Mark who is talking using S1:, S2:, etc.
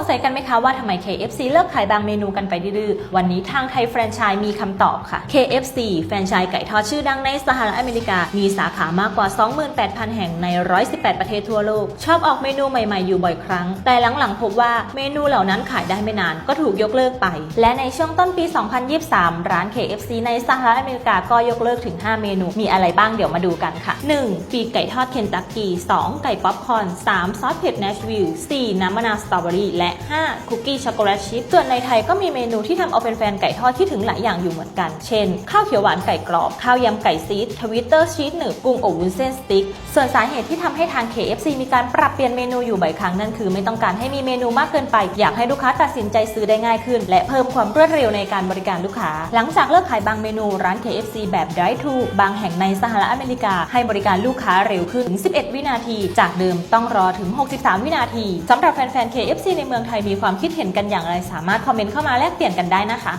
S1: งสัยกันไหมคะว่าทำไม KFC เลิกขายบางเมนูกันไปดื้อๆวันนี้ทางไทยแฟรนไชส์มีคำตอบค่ะ KFC แฟรนไชส์ไก่ทอดชื่อดังในสหรัฐอเมริกา มีสาขามากกว่า 28,000 แห่งใน 118 ประเทศทั่วโลก ชอบออกเมนูใหม่ๆ อยู่บ่อยครั้ง แต่หลังๆพบว่าเมนูเหล่านั้นขายได้ไม่นานก็ถูกยกเลิกไป และในช่วงต้นปี 2023 ร้าน KFC ในสหรัฐอเมริกาก็ยกเลิกถึง 5 เมนู มีอะไรบ้างเดี๋ยวมาดูกันค่ะ 1. ปีกไก่ทอดเคนตักกี้ 2. ไก่ป๊อปคอร์น 3. ซอสเผ็ดเนชวิลล์ 4. น้ำมะนาวสตรอเบอรี่และ 5. คุกกี้ช็อกโกแลตชิพส่วนในไทยก็มีเมนูที่ทำเอาเป็นแฟนไก่ทอดที่ถึงหลายอย่างอยู่เหมือนกัน เช่น ข้าวเขียวหวานไก่กรอบ ข้าวยำไก่ซีดทวิตเตอร์ชีสหนึบกุ้งอบวุ้นเส้นสติ๊ก ส่วนสาเหตุที่ทำให้ทาง KFC มีการปรับเปลี่ยนเมนูอยู่บ่อยครั้งนั่นคือไม่ต้องการให้มีเมนูมากเกินไป อยากให้ลูกค้าตัดสินใจซื้อได้ง่ายขึ้น และเพิ่มความรวดเร็วในการบริการลูกค้า หลังจากเลิกขายบางเมนูร้าน KFC แบบ drive thru บางแห่งในสหรัฐอเมริกา ให้บริการลูกค้าเร็วขึ้นถึง 11 วินาที จากเดิมต้องรอถึง 63 วินาทีสำหรับแฟนๆ KFC ในเมืองไทยมีความคิดเห็นกันอย่างไร สามารถคอมเมนต์เข้ามาแลกเปลี่ยนกันได้นะคะ